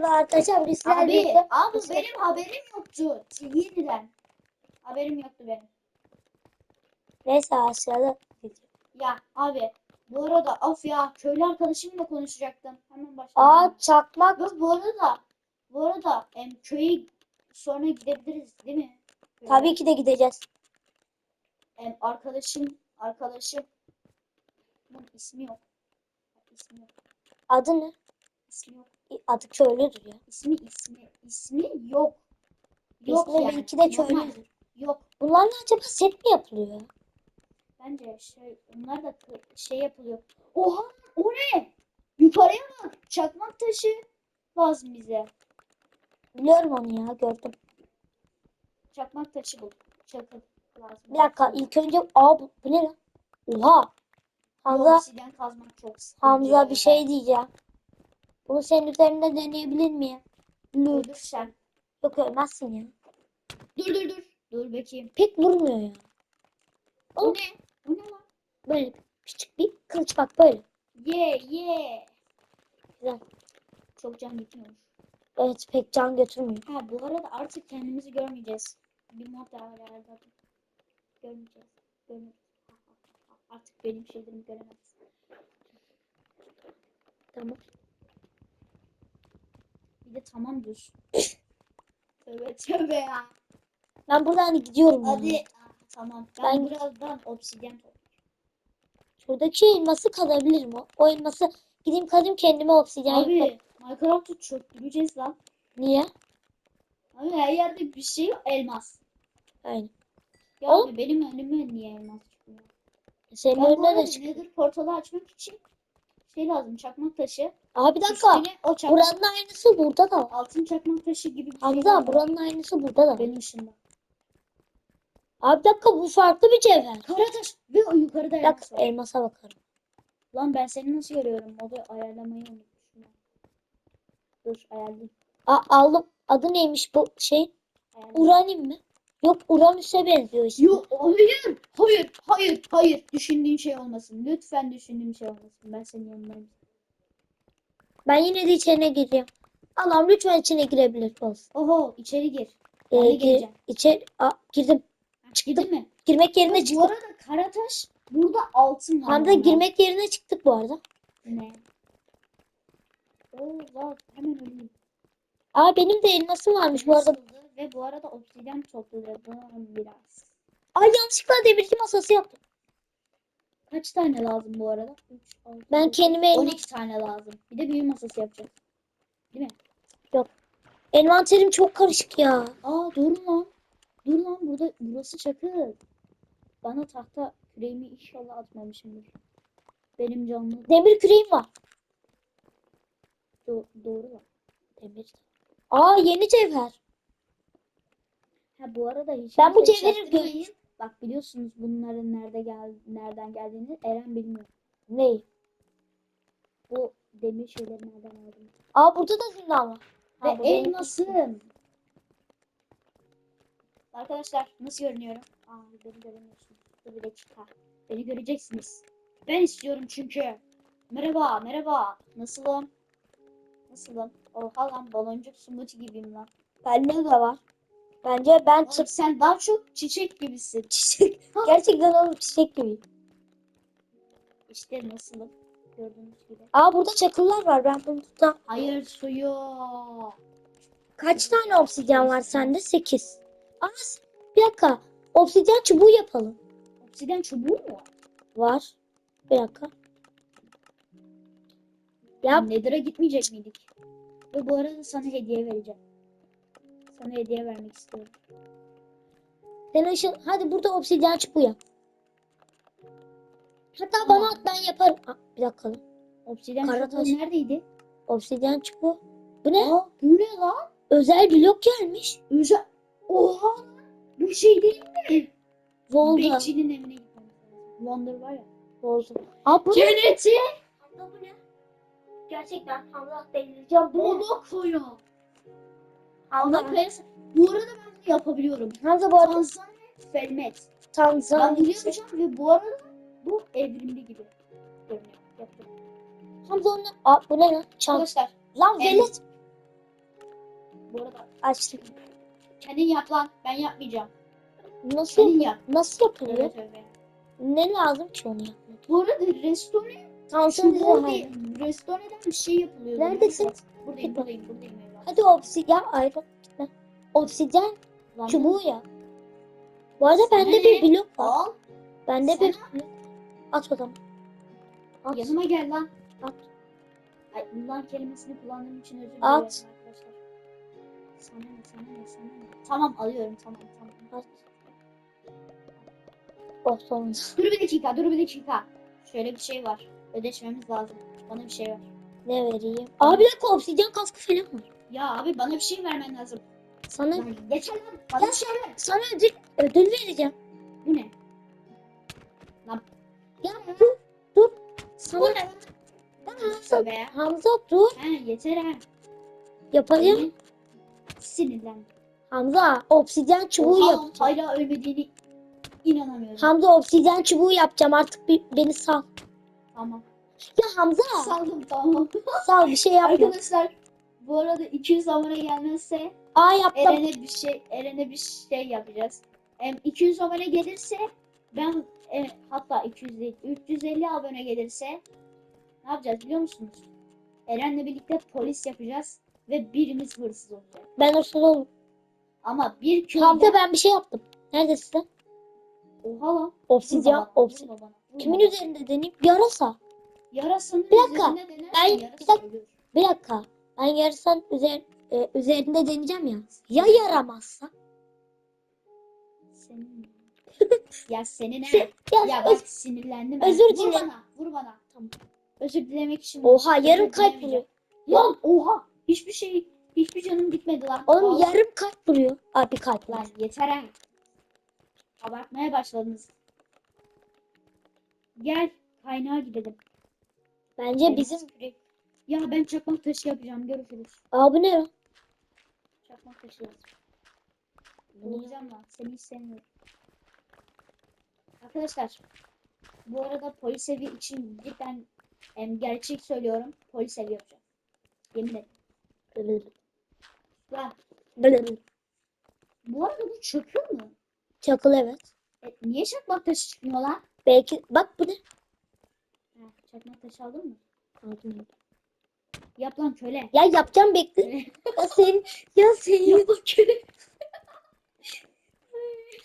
merhaba arkadaşlar. Biz sizlerle Abi, birlikte- abi benim haberim yoktu. Yeniden. Haberim yoktu benim. Neyse aşağıda Ya abi bu arada of ya köylü arkadaşımla konuşacaktım. Hemen başladım. Aa çakmak. Yok bu arada bu arada em, köye sonra gidebiliriz değil mi? Köye. Tabii ki de gideceğiz. Em, arkadaşım arkadaşım bunun ismi yok. İsmi yok. Adı ne? İsmi yok. Adı köylüdür ya. İsmi ismi ismi yok. Yok İsmi yani. belki de Normal. köylüdür. Yok. Bunlarla acaba set mi yapılıyor ya? Bence şey onlar da şey yapılıyor. Oha o ne? Yukarıya bak. Çakmak taşı lazım bize. Biliyorum onu ya gördüm. Çakmak taşı bul. Çakıl lazım. Bir dakika ilk önce aa bu, bu ne lan? Oha. Hamza kazmak çok. Hamza bir şey diyeceğim. Bunu senin üzerinde deneyebilir miyim? Dur sen. Yok ölmezsin ya. Dur dur dur. Dur bakayım. Pek vurmuyor ya. O ne? O ne lan? Böyle küçük bir kılıç bak böyle. Ye ye. Güzel. Çok can gitmiyor. Evet pek can götürmüyor. Ha bu arada artık kendimizi görmeyeceğiz. Bir mod daha var herhalde. Görmeyeceğiz. Görmeyeceğiz. Artık benim şeylerimi göremez. Tamam. Bir de tamam dur. tövbe tövbe ya. Ben buradan hani gidiyorum. Hadi. Ah, tamam. Ben, Ben- birazdan obsidyen toplayacağım. Şuradaki elması kazabilirim. O, o elması gideyim kazayım kendime obsidyen. Abi Minecraft'ı çöktüreceğiz lan. Niye? Abi her yerde bir şey yok. Elmas. Aynen. Ya Oğlum. benim önüme niye elmas çıkıyor? Senin önüne de çık. Nether portalı açmak için şey lazım. Çakmak taşı. Aa bir dakika. Üstüne o çakmak Buranın aynısı burada da altın çakmak taşı gibi bir şey Hamza var. buranın aynısı burada da. Benim ışığımda. Abi bir dakika bu farklı bir cevher. Karataş ve o yukarıda elmas dakika var. elmasa bakarım. Lan ben seni nasıl görüyorum? Modu ayarlamayı unutmuşum. Dur ayarlayayım. Aa, aldım. Adı neymiş bu şey? ayarlayayım. Uranim mi? Yok Uranüs'e benziyor işte. Yok hayır. Hayır. Hayır. Hayır. Düşündüğün şey olmasın. Lütfen düşündüğün şey olmasın. Ben senin yanındayım. Ben yine de içine gireyim. Allah'ım lütfen içine girebilir olsun. Oho içeri gir. Ee, Ben de gir, geleceğim. içeri, Aa, girdim. Girdin mi? Girmek yerine Bu çıktık. arada Karataş burada altın var. Hamza normal. girmek yerine çıktık bu arada. Ne? Oo var. Hemen öleyim. Aa benim de elmasım varmış bu arada. Nasıldı? Ve bu arada obsidyen topladım biraz. Ay yanlışlıkla demirci masası yaptım. Kaç tane lazım bu arada? 3, 6, Ben kendime elma, 12 tane lazım. Bir de büyü masası yapacağız. envanterim çok karışık ya. Aa dur lan. Dur lan burada burası çakıl. Bana tahta küreğimi inşallah atmamışımdır. Benim canlı Demir küreğim var. do- doğru lan. Demir. Aa yeni cevher. Ha bu arada hiç Ben bu cevheri çaktırmayın. Bak biliyorsunuz bunların nerede gel nereden geldiğini Eren bilmiyor. Ne? Bu demir şeyleri nereden aldım? Aa burada da zindan var. Ha, Ve elmasım. Arkadaşlar nasıl görünüyorum? Aa beni göremiyorsunuz. Dur bir dakika. Beni göreceksiniz. Ben istiyorum çünkü. Merhaba, merhaba. Nasılım? Nasılım? Oha lan baloncuk smoothie gibiyim lan. Bende de var. Bence ben Oğlum çık sen daha çok çiçek gibisin. çiçek. Gerçekten oğlum çiçek gibi. İşte nasılım? Gördüğünüz gibi. Aa burada çakıllar var. Ben bunu tutam. Hayır suyu. Kaç tane obsidyen var sende? 8. Aa bir dakika. Obsidyen çubuğu yapalım. Obsidyen çubuğu mu var? Bir dakika. Yap. Nether'a gitmeyecek miydik? Ve bu arada sana hediye vereceğim. Sana hediye vermek istiyorum. Işın. Hadi burada obsidyen çubuğu yap. Hatta bana at ben yaparım. Aa, bir dakika. lan. Obsidyen Karataş. çubuğu neredeydi? Obsidyen çubuğu. Bu ne? Aa bu ne lan? Özel blok gelmiş. Özel. Oha! Bu şey değil mi? Volda. Bekçinin evine gitmemiz. Wonder var ya. Volda. Aa bu ne? Cenneti! Hamza bu ne? Gerçekten Hamza delireceğim. Bu ne? Koyu. Ana kayası. Bu arada ben bunu yapabiliyorum. Hamza bu arada Tanzanya Felmet. Ben Tanzanya. bunu yapacağım ve bu arada bu evrimli gibi görünüyor. Yaptım. Hamza onu... Aa bu ne lan? Çan. Arkadaşlar Lan Evet. velet. Bu arada Açtım. kendin yap lan. Ben yapmayacağım. Nasıl Kendin yap. Nasıl yapılıyor? Tövbe. Ne lazım ki onu yapmak? Bu arada restore de- değil. Restore'den bir şey yapılıyor. Neredesin? Buradayım buradayım buradayım. Hadi obsidyen ayrı. Obsidyen Lan çubuğu yap. Bu arada bende Ne? bir blok var. Al. Bende bir Sana- blok. At o zaman. At. Yanıma gel lan. At. Ay ulan kelimesini kullandığım için özür dilerim At. arkadaşlar. Sana ne sana ne sana ne. Tamam alıyorum tamam tamam. At. Oh sonunda. Dur bir dakika dur bir dakika. Şöyle bir şey var. Ödeşmemiz lazım. Bana bir şey ver. Ne vereyim? Abi bir dakika obsidyen kaskı falan var. Ya abi bana bir şey vermen lazım. Sana Lan geçer lan. Bana Ya bir şey ver. sana ödül, ödül vereceğim. Bu ne? Ya dur dur. Sana ne lan? Hamza, ya. Hamza dur. Ha yeter ha. Beni Sinirlendim. Hamza obsidyen çubuğu Oha, yapacağım. Hala ölmediğini inanamıyorum. Hamza obsidyen çubuğu yapacağım artık bir, beni sal. Tamam. Ya Hamza Saldım tamam. sal bir şey yapma. Arkadaşlar bu arada 200 abone gelmezse Aa yaptım. Eren'e bir şey Eren'e bir şey yapacağız. Em, 200 abone gelirse ben e, hatta 200 değil 350 abone gelirse ne yapacağız biliyor musunuz? Eren'le birlikte polis yapacağız ve birimiz hırsız olacak. Ben hırsız oldum. Ama bir köyde Hamza ben bir şey yaptım. Neredesin sen? Oha lan. Obsidyen. Obsidyen. Kimin üzerinde deneyim? Yarasa. Yarasının Bir dakika, üzerine denersen ben- yarasa bir dakika. ölür. Bir dakika. Ben yarısan üzer, e, üzerinde deneyeceğim ya. Ya yaramazsa? Senin ya senin ne? Ya, Ya öz- bak sinirlendim. özür Vur dilerim. bana, vur bana. Tamam. Özür dilemek için. Oha yarım özür kalp vuruyor. Lan oha. Hiçbir şey, hiçbir canım gitmedi lan. Oğlum Vallahi- yarım kalp vuruyor. Abi kalp Lan yeter ha. Abartmaya başladınız. Gel kaynağa gidelim. Bence Benim bizim... Ya ben çakmak taşı yapacağım. Görüşürüz. Abi ne? Çakmak taşı lazım. Bulacağım lan. Seni hiç sevmiyorum. Arkadaşlar. Bu arada polis evi için cidden em, gerçek söylüyorum. Polis evi yapacağım. Yemin ederim. Lan bu arada bu çöküyor mu? Çakıl evet. E, niye çakmak taşı çıkmıyor lan? Belki bak bu ne? Ha, çakmak taşı aldın mı? Aldım. Yap lan köle. Ya yapacağım bekle. Ya sen ya sen Yap lan köle.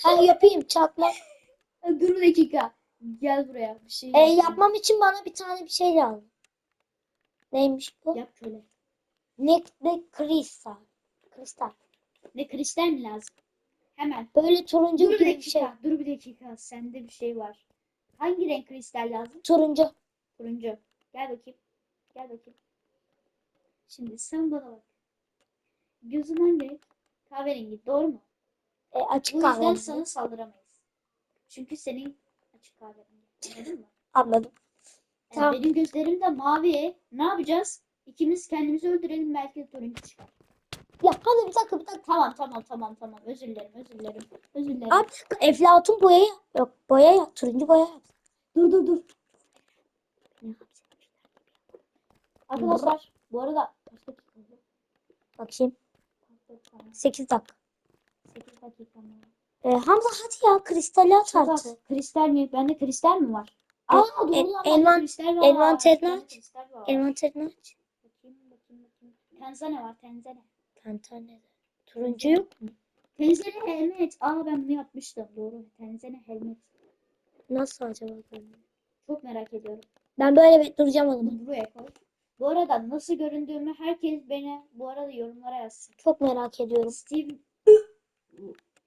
Ha yapayım çakmak. Dur bir dakika. Gel buraya. Bir şey E, yapayım. yapmam için bana bir tane bir şey lazım. Neymiş bu? Yap köle. Ne, ne kristal. Kristal. Ne kristal mi lazım? Hemen. Böyle turuncu Dur bir gibi bir dakika. şey. Dur bir dakika. Sende bir şey var. Hangi renk kristal lazım? Turuncu. Turuncu. Gel bakayım. Gel bakayım. Şimdi sen bana bak. Gözün hangi renk? Kahverengi. Doğru mu? E, açık Bu yüzden kahverengi. sana saldıramayız. Çünkü senin açık kahverengi. Anladın mı? Anladım. Yani Tamam. Benim gözlerim de mavi. Ne yapacağız? İkimiz kendimizi öldürelim belki de turuncu çıkar. Ya hadi bir dakika bir dakika. Tamam tamam tamam tamam. Özür dilerim özür dilerim. Özür dilerim. Abi. Eflatun boya yap. Yok boya yap. Turuncu boya yap. dur dur dur. Arkadaşlar bu arada? Bakayım. Kaç dakika? 8 dakika. 8 dakika mı? E, Hamza hadi ya kristali at Çok artık. az. Kristal mi? Bende kristal mi var? E, Aa doğru en- lan bende envan- kristal var. envanterini Bende aç. kristal var. Envanterini aç. Bakayım bakayım bakayım. Tenzene var tenzene. Tantane. Turuncu yok mu? Tenzene helmet. Aa ben bunu yapmıştım. Doğru. Tenzene helmet. Nasıl acaba? Çok merak ediyorum. Ben böyle bir duracağım. Bunu buraya koy. Bu arada nasıl göründüğümü herkes beni bu arada yorumlara yazsın. Çok merak ediyorum. Steve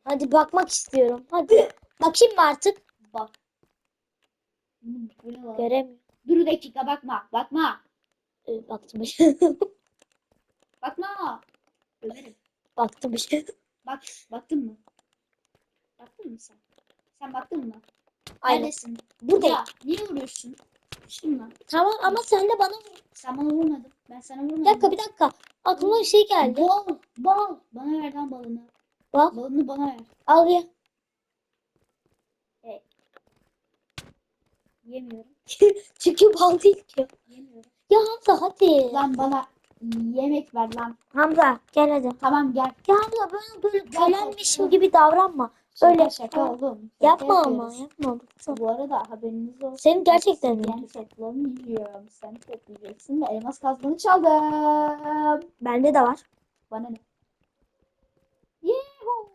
Hadi bakmak istiyorum. Hadi. Bakayım mı artık? bak. Göremiyorum. Dur bir dakika bakma. Bakma. E, baktım. Bakma. Ömerim. baktım. Bak. Baktın mı? Baktın mı sen? Sen baktın mı? Aynen. Neredesin? Buradayım. Ya, niye vuruyorsun? Şunla. Tamam ama sen de bana vur. Sen bana vurmadın. Ben sana vurmadım. Bir dakika bir dakika. Aklıma bir şey geldi. Bal. Bal. Bana ver lan balını. Bak Balını bana ver. al ya. Yemiyorum. Çünkü bal değil ki. Yemiyorum. Ya Hamza hadi. Lan bana yemek ver lan. Hamza gel hadi. Tamam gel. Ya Hamza böyle, böyle kölenmişim gibi davranma. Öyle- şaka Ha, oğlum. Şaka Yapma ama yapma. lütfen. Bu arada haberiniz olsun. Senin gerçekten Ben mi? toplamayacağım. Sen toplayacaksın ve elmas kazmanı çaldım. Bende de var. Bana ne? Yeehu.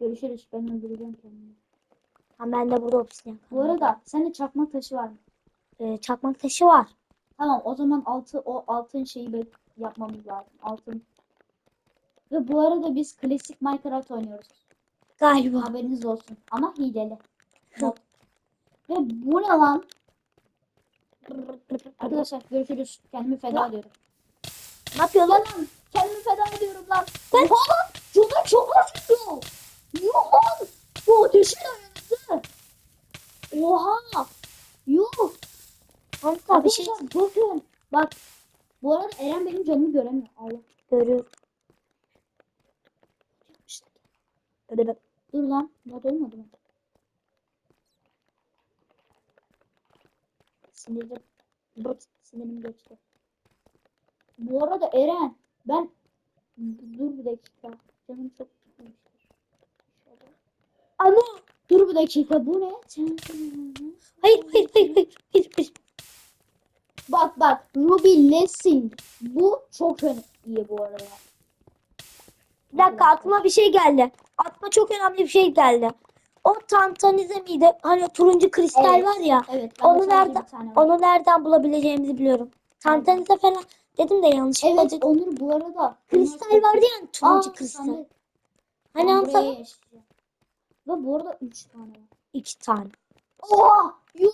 Görüşürüz. Ben öldüreceğim kendimi. Ha bende burada obsidyen. Bu arada sende çakmak taşı var mı? Ee, çakmak taşı var. Tamam o zaman altı o altın şeyi yapmamız lazım. Altın. Ve bu arada biz klasik Minecraft oynuyoruz. Galiba. Haberiniz olsun. Ama hileli. Ve bu ne lan? Arkadaşlar görüşürüz. Kendimi feda ediyorum. Ne yapıyor lan? Lan kendimi feda ediyorum lan. Ben... Oha! Canım çok acıktı. Yuh! Bu ateşin önünde. Oha! Yuh! Hamza bir şey bakın. Bak. Bu arada Eren benim canımı göremiyor. Allah. görüyorum. Hadi bak. Dur lan. Mod olmadı mı? Sinirim. Bıt, sinirim geçti. Bu arada Eren ben dur bir dakika. Canım çok. Ama Dur bir dakika bu ne? hayır hayır hayır hayır. hayır, hayır. Bak bak Ruby Lessing. Bu çok ön- iyi bu arada. Bir dakika aklıma bir şey geldi. Aklıma çok önemli bir şey geldi. O tantanize miydi? Hani turuncu kristal Evet. var ya. Evet. Onu nereden- bir tane var. Onu nereden bulabileceğimizi biliyorum. Tantanize falan dedim de yanlışlıkla. Evet Onur bu arada. Kristal vardı yani turuncu kristal. Hani buraya yaşayacağım. Ve bu arada 3 tane var. iki tane. Oha! Yuh!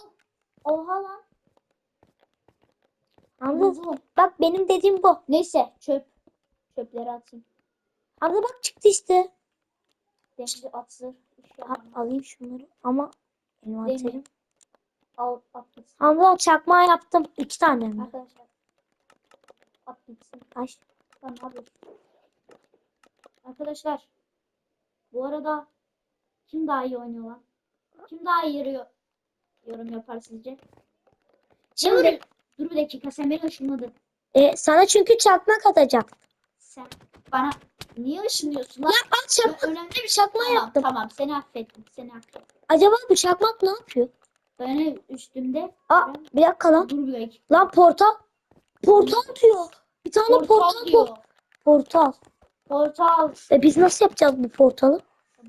Oha lan. Hamza Buldum. bak benim dediğim bu. Neyse çöp. Çöpleri atayım. Hamza bak çıktı işte. Demiri atsın. Ha, alayım şunları ama envanterim. Demir. Al at gitsin. Hamza çakmağı yaptım. iki tane mi? Arkadaşlar. At gitsin. Ay. Lan yapıyorsun? Arkadaşlar. Bu arada kim daha iyi oynuyor lan? Kim daha iyi yarıyor? Yorum yapar sizce? Şimdi Dur bir dakika sen beni ışınladın. e, sana çünkü çakmak atacak. Sen bana niye ışınlıyorsun lan? Ya. Ben önemli bir çakmağı Tamam, yaptım. tamam seni affettim. Seni affettim. Acaba bu çakmak ne yapıyor? Ben üstümde. Aa bir dakika lan. Dur bir dakika. Lan portal. Portal diyor. Bir tane portal, Portal diyor. Portal. Portal. E biz nasıl yapacağız bu portalı?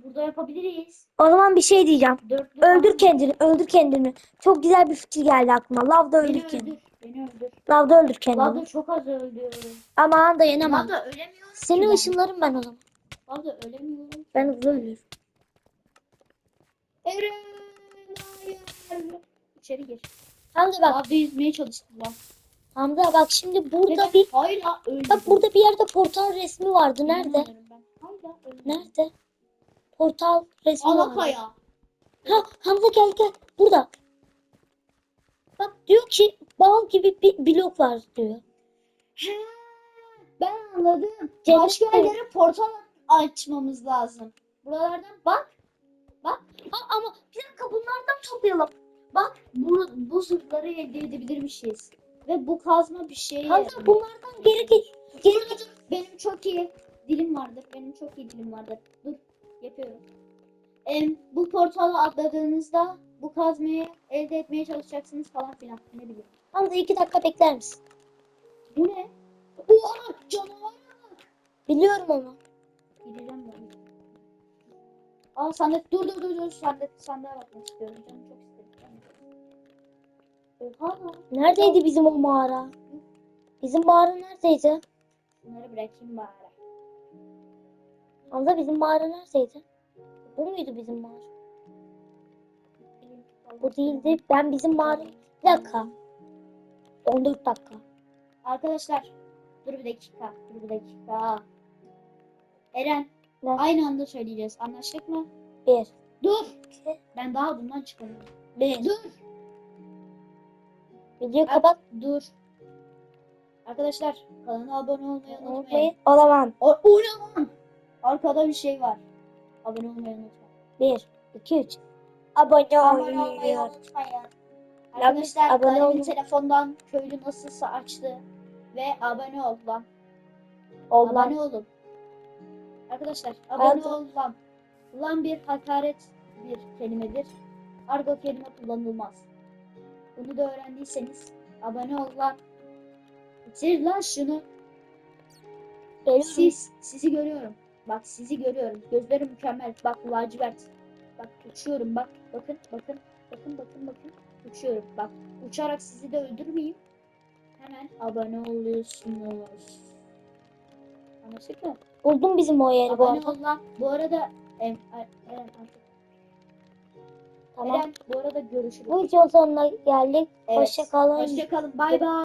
Burada yapabiliriz. O zaman bir şey diyeceğim. Dörtlü Öldür falan. kendini, öldür kendini. Çok güzel bir fikir geldi aklıma. Lavda öldür kendini. öldür. Beni öldür. Lavda öldür kendini. Lavda çok az öldürüyorum. Aman dayanamam. Lavda ölemiyorum. Seni ışınlarım ben o zaman. Lavda ölemiyorum. Ben hızlı ölürüm. Hayır. İçeri gir. Hamza bak. Lavda yüzmeye çalıştım lan. Hamza bak şimdi burada Neden? bir Hala öldüm. bak burada bir yerde portal resmi vardı. Nerede? Öldüm. Nerede? Portal resmi vardı. Alakaya. Ha Hamza gel gel. Burada. Bak diyor ki bal gibi bir blok var diyor. He, Ben anladım. Cennet Başka yerlere portal açmamız lazım. Buralardan bak. Ha, ama bir dakika bunlardan toplayalım. Bak bu, bu zırhları elde edebilirmişiz. Ve bu kazma bir şey. Hamza bunlardan geri gel. Geri dur. Benim çok iyi dilim vardır. Benim çok iyi dilim vardır. Dur yapıyorum. Em, bu portala atladığınızda bu kazmayı elde etmeye çalışacaksınız falan filan. Ne bileyim. Hamza iki dakika bekler misin? Bu ne? Oha canavar. Biliyorum onu. Gideceğim ben. Aa sandık dur dur dur dur sandık sandığa bakmak istiyorum. Canım çok istedim. Oha. Neredeydi bizim o mağara? Bizim mağara neredeydi? Bunları bırakayım bari. Hamza bizim mağara neredeydi? Bu muydu bizim mağara? Bu değildi. Ben bizim mağara... Bir dakika. 14 dakika. Arkadaşlar dur bir dakika. Dur bir dakika. Eren Ne? aynı anda söyleyeceğiz. Anlaştık mı? 1, Dur. 2, Ben daha bundan çıkamıyorum. 1. Dur. Videoyu kapat. Dur. Arkadaşlar kanala abone olmayı unutmayın. Unutmayın. O zaman O, o ne lan? Arkada bir şey var. Abone olmayı unutmayın. 1, 2, 3. Abone Abone olmayı olmayı. unutmayın. Arkadaşlar abone olun. telefondan köylü nasılsa açtı. Ve abone ol lan. Abone olun. Arkadaşlar abone ol lan. Lan bir hakaret bir kelimedir. Argo kelime kullanılmaz. Bunu da öğrendiyseniz abone ol lan. Bitir lan şunu. Benim Siz, sizi görüyorum. Bak sizi görüyorum. Gözlerim mükemmel. Bak lacivert. Bak uçuyorum bak. Bakın bakın. Bakın bakın bakın. Uçuyorum bak. Uçarak sizi de öldürmeyeyim. Hemen abone oluyorsunuz. Anlaştık mı? buldum bizim o yeri bu Abone arada. ol lan. Bu arada em, Er- Eren, artık- Tamam. Eren bu arada görüşürüz. Bu videonun sonuna geldik. Evet. Hoşça kalın. Hoşçakalın. Bay bay.